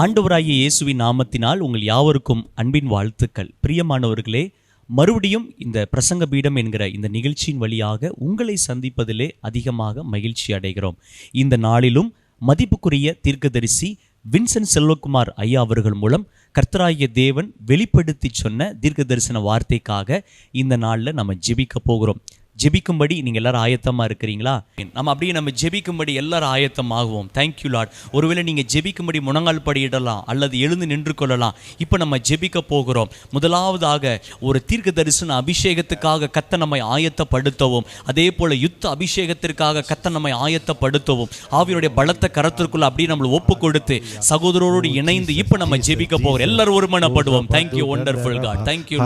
ஆண்டவராகிய இயேசுவின் நாமத்தினால் உங்கள் யாவருக்கும் அன்பின் வாழ்த்துக்கள். பிரியமானவர்களே மறுபடியும் இந்த பிரசங்க பீடம் என்கிற இந்த நிகழ்ச்சியின் வழியாக உங்களை சந்திப்பதிலே அதிகமாக மகிழ்ச்சி அடைகிறோம். இந்த நாளிலும் மதிப்புக்குரிய தீர்க்கதரிசி வின்சென்ட் செல்வகுமார் ஐயா அவர்கள் மூலம் கர்த்தராகிய தேவன் வெளிப்படுத்தி சொன்ன தீர்க்க தரிசன வார்த்தைக்காக இந்த நாளில் நம்ம ஜெபிக்க போகிறோம். ஜெபிக்கும்படி நீங்க எல்லாரும் ஆயத்தமா இருக்கிறீங்களா? நம்ம அப்படியே நம்ம ஜெபிக்கும்படி எல்லாரும் ஆயத்தமாகுவோம். தேங்க்யூ லார்ட் ஒருவேளை நீங்க ஜெபிக்கும்படி முழங்கால் படியிடலாம் அல்லது எழுந்து நின்று கொள்ளலாம். இப்போ நம்ம ஜெபிக்க போகிறோம். முதலாவதாக ஒரு தீர்க்க தரிசன அபிஷேகத்துக்காக கத்த நம்மை ஆயத்தப்படுத்தவும் அதே போல யுத்த அபிஷேகத்திற்காக கத்த நம்மை ஆயத்தப்படுத்தவும் ஆவியுடைய பலத்த கரத்திற்குள்ள அப்படியே நம்மளை ஒப்பு கொடுத்து சகோதரரோடு இணைந்து இப்போ நம்ம ஜெபிக்க போகிறோம். எல்லாரும் ஒருமனப்படுவோம். Thank you wonderful God thank you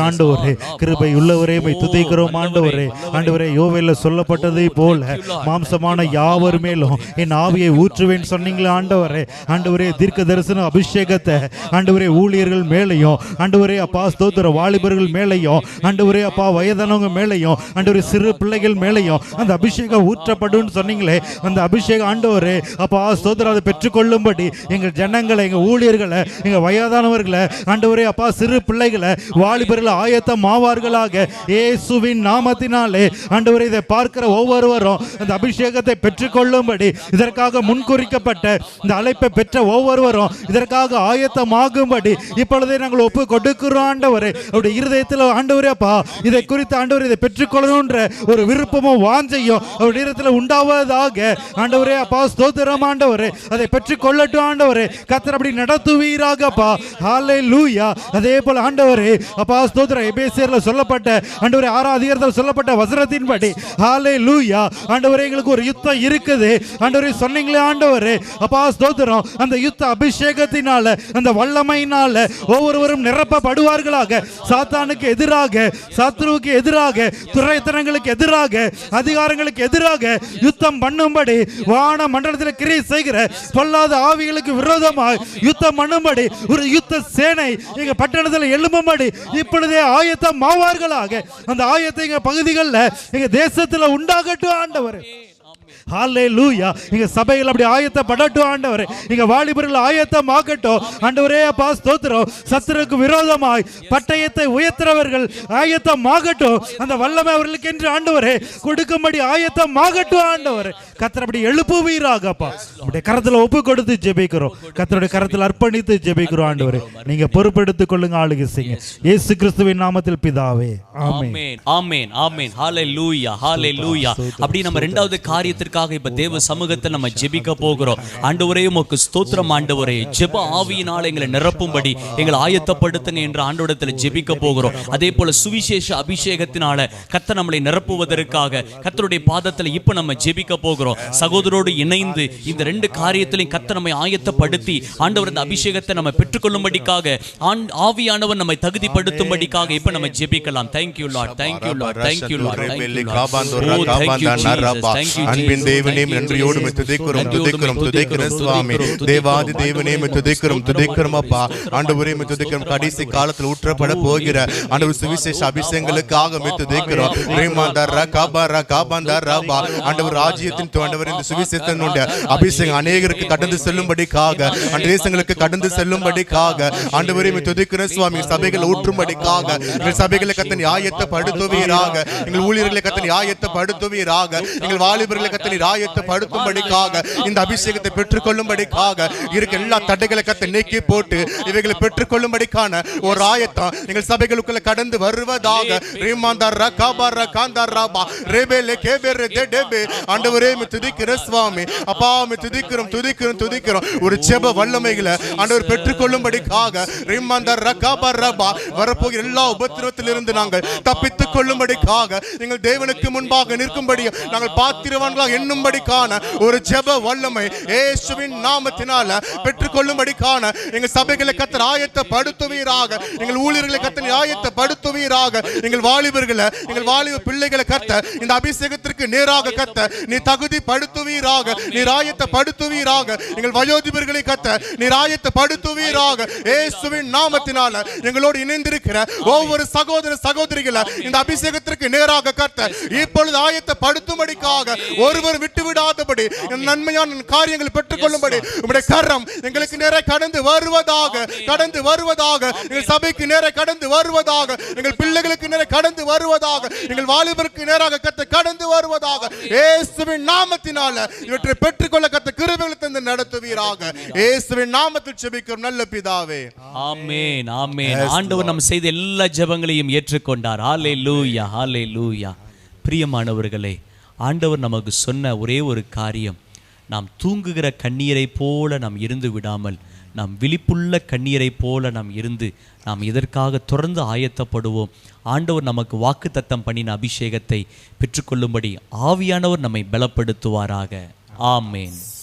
hallelujah ஆண்டவரே கிருபை உள்ளவரே மை துதிக்கிறோம் ஆண்டவரே. ஆண்டவரே யோவேல சொல்லப்பட்டதை போல மாம்சமான யாவர் மேலும் என் ஆவியை ஊற்றுவேன் சொன்னீங்களே ஆண்டவரே. ஆண்டவரே தீர்க்க தரிசன அபிஷேகத்தை. ஆண்டவரே ஊழியர்கள் மேலையும் ஆண்டவரே அப்பா ஸ்தோத்திர வாலிபர்கள் மேலையும் ஆண்டவரே அப்பா வயதானவங்க மேலையும் ஆண்டவரே சிறு பிள்ளைகள் மேலையும் அந்த அபிஷேகம் ஊற்றப்படும் சொன்னீங்களே அந்த அபிஷேகம் ஆண்டவரே அப்பா ஸ்தோத்திரம் அதை பெற்றுக்கொள்ளும்படி எங்கள் ஜனங்களை எங்கள் ஊழியர்களை எங்கள் வயதானவர்களை ஆண்டவரே அப்பா சிறு பிள்ளைகளை வாலிபர்களை ஆயத்தம் ஆவார்களாக இயேசுவின் நாமத்தினாலே ஆண்டவரே இதை பார்க்கிற ஒவ்வொருவரும் அந்த அபிஷேகத்தை பெற்றுக்கொள்ளும்படி இதற்காக முன்குறிக்கப்பட்ட இந்த அழைப்பை பெற்ற ஒவ்வொருவரும் இதற்காக ஆயத்தமாகும்படி இப்பொழுதே நாங்கள் ஒப்பு கொடுக்கிறோம் ஆண்டவரே. அவருடைய இருதயத்தில் ஆண்டவரேப்பா இதை குறித்து ஆண்டவர் இதை பெற்றுக்கொள்ளணுன்ற ஒரு விருப்பமும் வாஞ்சையும் அவருடைய இருதயத்தில் உண்டாவதாக ஆண்டவரே அப்பா ஸ்தோத்திரம் ஆண்டவரே. அதை பெற்றுக்கொள்ளட்டும் ஆண்டவரே. கத்தர் அப்படி நடத்துவீராகப்பா ஹாலே லூயா அதே போல் ஆண்டவரே அப்பா ஸ்தோத்திர ஸ்தோத்திரம் எபேசியர்ல சொல்லப்பட்ட ஆண்டவரே ஆறாம் அதிகாரத்தில் சொல்லப்பட்ட வசனத்தின்படி ஹாலே லூயா ஆண்டவரே எங்களுக்கு ஒரு யுத்தம் இருக்குது. ஆண்டவரே சொன்னீங்களே ஆண்டவரே. அப்பா ஸ்தோத்திரம். அந்த யுத்த அபிஷேகத்தினால அந்த வல்லமையினால ஒவ்வொருவரும் நிரப்பப்படுவார்களாக. சாத்தானுக்கு எதிராக சாத்ருவுக்கு எதிராக துறைத்தனங்களுக்கு எதிராக அதிகாரங்களுக்கு எதிராக யுத்தம் பண்ணும்படி வான மண்டலத்தில் கிரியை செய்கிற பொல்லாத ஆவிகளுக்கு விரோதமாக யுத்தம் பண்ணும்படி ஒரு யுத்த சேனை எங்க பட்டணத்தில் எழும்பும்படி இப்பொழுதே ஆயத்தம் மாவார்களாக. அந்த ஆயத்தை எங்க பகுதிகளில் எங்க தேசத்துல உண்டாகட்டும் ஆண்டவர். ஹalleluya. எங்க சபையில் அப்படி ஆண்டவர் ஆண்டவரே. எங்க வாலிபர்கள் ஆயத்தமாகட்டும். ஆண்டவரே அப்பா ஸ்தோத்திரம். சத்துருக்கு விரோதமாய் பட்டயத்தை உயர்த்துறவர்கள் ஆயத்தம் ஆகட்டும் அந்த வல்லமை அவர்களுக்கு என்று ஆண்டவரே கொடுக்கும்படி ஆயத்தம் ஆகட்டும் ஆண்டவரே. கத்தர் அப்படி எழுப்புவீராகப்பா. அப்படியே கரத்துல ஒப்பு கொடுத்து ஜெபிக்கிறோம் கத்தருடைய கரத்தில் அர்ப்பணித்து ஜெபிக்கிறோம் ஆண்டவரே. நீங்க பொறுப்பெடுத்துக் கொள்ளுங்க ஆளுகை செய்யுங்க. இயேசு கிறிஸ்துவின் நாமத்தில் பிதாவே. ஆமென். ஆமென் ஆமென் ஹalleluya ஹalleluya அப்படி நம்ம இரண்டாவது காரியத்திற்காக இப்ப தேவ சமூகத்தில் நம்ம ஜெபிக்க போகிறோம். ஆண்டவரே உமக்கு ஸ்தோத்திரம் ஆண்டவரே. ஜெப ஆவியினால எங்களை நிரப்பும்படி எங்களை ஆயத்தப்படுத்துங்க என்று ஆண்டவரத்தில் ஜெபிக்க போகிறோம். அதே போல சுவிசேஷ அபிஷேகத்தினால கத்த நம்மளை நிரப்புவதற்காக கத்தருடைய பாதத்தில் இப்ப நம்ம ஜெபிக்க போகிறோம். சகோதரோடு இணைந்து இந்த ரெண்டு காரியத்திலையும் கத்த நம்மை ஆயத்தப்படுத்தி ஆண்டவர் இந்த அபிஷேகத்தை நம்ம பெற்றுக்கொள்ளும்படிக்காக ஆவியானவர் நம்மை தகுதிப்படுத்தும்படிக்காக இப்ப நம்ம ஜெபிக்கலாம். Thank you Lord thank you Lord thank you Lord அன்பின் தேவனே நன்றியோடு துதிக்கிறோம் துதிக்கிறோம் துதிக்கிறோம் சுவாமி தேவாதி தேவனே துதிக்கிறோம் துதிக்கிறோம் அப்பா ஆண்டவரே துதிக்கிறோம் கடைசி காலத்தில் ஊற்றப்பட போகிற ஆண்டவர் சுவிசேஷ அபிஷேகங்களுக்காக துதிக்கிறோம் ரேமாந்தர் ரகாபா ரகாபாந்தர் ரபா ஆண்டவர் ராஜ்யத்தின் ஆண்டவர் இந்த சுவிசேஷத்தினுடைய அபிஷேகம் அநேகருக்கு கடந்து செல்லும்படிக்காக அந்த தேசங்களுக்கு கடந்து செல்லும்படிக்காக ஆண்டவரே உம்மை துதிக்கிறோம் சுவாமி சபைகள் ஊற்றும்படிக்காக எங்கள் சபைகளை கத்தனை ஆயத்தப்படுத்துவீராக எங்கள் ஊழியர்களை கத்தனை ஆயத்தப்படுத்துவீராக எங்கள் வாலிபர்களை கத்தனை ஆயத்தப்படுத்தும்படிக்காக இந்த அபிஷேகத்தை பெற்றுக்கொள்ளும்படிக்காக இருக்க எல்லா தடைகளை கத்தை நீக்கி போட்டு இவைகளை பெற்றுக்கொள்ளும்படிக்கான ஒரு ஆயத்தம் எங்கள் சபைகளுக்குள்ள கடந்து வருவதாக ரீமாந்தார் ரகாபார் ரகாந்தார் ராபா ரேபேலே கேபேர் தே டேபே ஆண்டவரே உம்மை சுவாமி. அப்பா உம்மை துதிக்கிறோம் துதிக்கிறோம் துதிக்கிறோம். ஒரு செப வல்லமைகளை ஆண்டவர் பெற்றுக்கொள்ளும்படிக்காக ரீமாந்தார் ரகாபார் ரபா வரப்போகிற எல்லா உபத்திரத்திலிருந்து நாங்கள் தப்பித்துக் கொள்ளும்படிக்காக எங்கள் தேவனுக்கு முன்பாக நிற்கும்படி நாங்கள் பாத்திரவான்களாக எண்ணும்படிக்கான ஒரு ஜெப வல்லமை ஏசுவின் நாமத்தினால பெற்றுக்கொள்ளும்படிக்கான எங்கள் சபைகளை கத்தர் ஆயத்தப்படுத்துவீராக. எங்கள் ஊழியர்களை கத்தர் ஆயத்தப்படுத்துவீராக. எங்கள் வாலிபர்களை எங்கள் வாலிப பிள்ளைகளை கத்த இந்த அபிஷேகத்திற்கு நேராக கத்த நீ தகு உறுதிப்படுத்துவீராக நீர் ஆயத்தப்படுத்துவீராக எங்கள் வயோதிபர்களை கத்த நீர் ஆயத்தப்படுத்துவீராக இயேசுவின் நாமத்தினால எங்களோடு இணைந்திருக்கிற ஒவ்வொரு சகோதர சகோதரிகளை இந்த அபிஷேகத்திற்கு நேராக கத்த. இப்பொழுது ஆயத்தப்படுத்தும்படிக்காக ஒருவர் விட்டு விடாதபடி இந்த நன்மையான காரியங்களை பெற்றுக்கொள்ளும்படி உம்முடைய கரம் எங்களுக்கு நேரே கடந்து வருவதாக கடந்து வருவதாக எங்கள் சபைக்கு நேரே கடந்து வருவதாக எங்கள் பிள்ளைகளுக்கு நேரே கடந்து வருவதாக எங்கள் வாலிபருக்கு நேராக கத்த கடந்து வருவதாக இயேசுவின் நாமத்தினால இவற்றை பெற்றுக்கொள்ள கத்த கிருபைகளை தந்து நடத்துவீராக இயேசுவின் நாமத்தில் செபிக்கிறோம். நல்ல பிதாவே. ஆமென் ஆமென். ஆண்டவர் நம்ம செய்த எல்லா ஜெபங்களையும் ஏற்றுக்கொண்டார். ஹாலே லூயா பிரியமானவர்களே ஆண்டவர் நமக்கு சொன்ன ஒரே ஒரு காரியம் நாம் தூங்குகிற கண்ணீரை போல நாம் இருந்து விடாமல் நாம் விழிப்புள்ள கண்ணீரை போல நாம் இருந்து நாம் இதற்காக தொடர்ந்து ஆயத்தப்படுவோம்? ஆண்டவர் நமக்கு வாக்குத்தத்தம் பண்ணின அபிஷேகத்தை பெற்றுக்கொள்ளும்படி ஆவியானவர் நம்மை பலப்படுத்துவாராக. ஆமேன்.